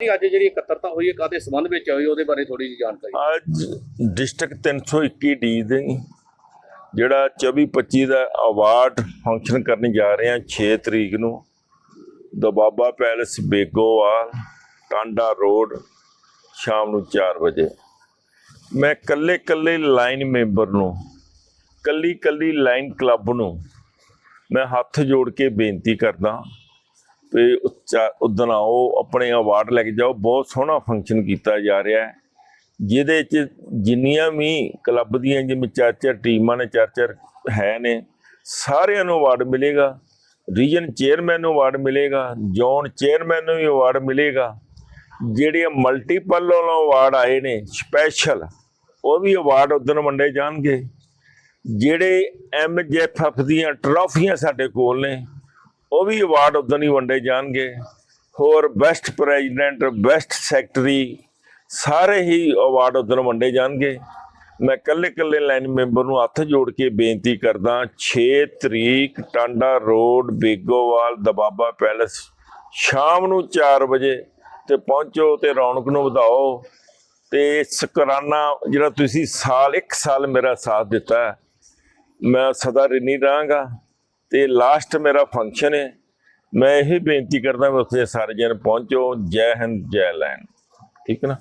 ਜੀ ਅੱਜ ਜਿਹੜੀ ਇਕੱਤਰਤਾ ਹੋਈ ਹੈ ਕਾਦੇ ਸੰਬੰਧ ਵਿੱਚ ਹੋਈ ਉਹਦੇ ਬਾਰੇ ਥੋੜੀ ਜਿਹੀ ਜਾਣਕਾਰੀ। ਅੱਜ ਡਿਸਟ੍ਰਿਕਟ 321 ਡੀ ਦੇ ਜਿਹੜਾ 24 25 ਦਾ ਅਵਾਰਡ ਫੰਕਸ਼ਨ ਕਰਨ ਜਾ ਰਹੇ ਹਾਂ 6 ਤਰੀਕ ਨੂੰ। ਦਬਾਬਾ ਪੈਲੇਸ ਬੇਗੋਵਾਲ ਟਾਂਡਾ ਰੋਡ ਸ਼ਾਮ ਨੂੰ 4 ਵਜੇ। ਮੈਂ ਕੱਲੇ ਕੱਲੇ ਲਾਈਨ ਮੈਂਬਰ ਨੂੰ ਕੱਲੀ ਕੱਲੀ ਲਾਈਨ ਕਲੱਬ ਨੂੰ ਮੈਂ ਹੱਥ ਜੋੜ ਕੇ ਬੇਨਤੀ ਕਰਦਾ ਵੀ ਉੱਚਾ ਉਦਣ ਆਓ, ਆਪਣੇ ਅਵਾਰਡ ਲੈ ਕੇ ਜਾਓ। ਬਹੁਤ ਸੋਹਣਾ ਫੰਕਸ਼ਨ ਕੀਤਾ ਜਾ ਰਿਹਾ ਹੈ। ਜਿਹਦੇ ਚ ਜਿੰਨੀਆਂ ਵੀ ਕਲੱਬ ਦੀਆਂ ਜਿਵੇਂ ਚਾਰ ਚਾਰ ਟੀਮਾਂ ਨੇ ਚਾਰ ਚਾਰ ਹੈ ਨੇ, ਸਾਰਿਆਂ ਨੂੰ ਅਵਾਰਡ ਮਿਲੇਗਾ। ਰੀਜਨ ਚੇਅਰਮੈਨ ਨੂੰ ਅਵਾਰਡ ਮਿਲੇਗਾ। ਜ਼ੋਨ ਚੇਅਰਮੈਨ ਨੂੰ ਵੀ ਅਵਾਰਡ ਮਿਲੇਗਾ। ਜਿਹੜੇ ਮਲਟੀਪਲ ਵੱਲੋਂ ਅਵਾਰਡ ਆਏ ਨੇ ਸਪੈਸ਼ਲ ਉਹ ਵੀ ਅਵਾਰਡ ਉਦੋਂ ਵੰਡੇ ਜਾਣਗੇ। ਜਿਹੜੇ ਐਮਜੇਐਫ ਦੀਆਂ ਟਰਾਫੀਆਂ ਸਾਡੇ ਕੋਲ ਨੇ ਉਹ ਵੀ ਅਵਾਰਡ ਉਦੋਂ ਹੀ ਵੰਡੇ ਜਾਣਗੇ। ਹੋਰ ਬੈਸਟ ਪ੍ਰੈਜ਼ੀਡੈਂਟ ਬੈਸਟ ਸੈਕਟਰੀ ਸਾਰੇ ਹੀ ਅਵਾਰਡ ਉਦੋਂ ਵੰਡੇ ਜਾਣਗੇ। ਮੈਂ ਕੱਲੇ ਕੱਲੇ ਲਾਈਨ ਮੈਂਬਰ ਨੂੰ ਹੱਥ ਜੋੜ ਕੇ ਬੇਨਤੀ ਕਰਦਾ 6 ਤਰੀਕ ਟਾਂਡਾ ਰੋਡ, ਬੇਗੋਵਾਲ, ਦਬਾਬਾ ਪੈਲਸ, ਸ਼ਾਮ ਨੂੰ 4 ਵਜੇ ਤੇ ਪਹੁੰਚੋ ਤੇ ਰੌਣਕ ਨੂੰ ਵਧਾਓ। ਤੇ ਸ਼ੁਕਰਾਨਾ ਜਿਹੜਾ ਤੁਸੀਂ ਸਾਲ, ਇੱਕ ਸਾਲ ਮੇਰਾ ਸਾਥ ਦਿੱਤਾ ਮੈਂ ਸਦਾ ਰਿਣੀ ਰਹਾਂਗਾ। ਤੇ ਲਾਸਟ ਮੇਰਾ ਫੰਕਸ਼ਨ ਹੈ। ਮੈਂ ਇਹ ਬੇਨਤੀ ਕਰਦਾ ਵੀ ਉੱਥੇ ਸਾਰੇ ਜਣ ਪਹੁੰਚੋ। ਜੈ ਹਿੰਦ, ਜੈ ਲੈਂਡ ਠੀਕ ਹੈ ਨਾ?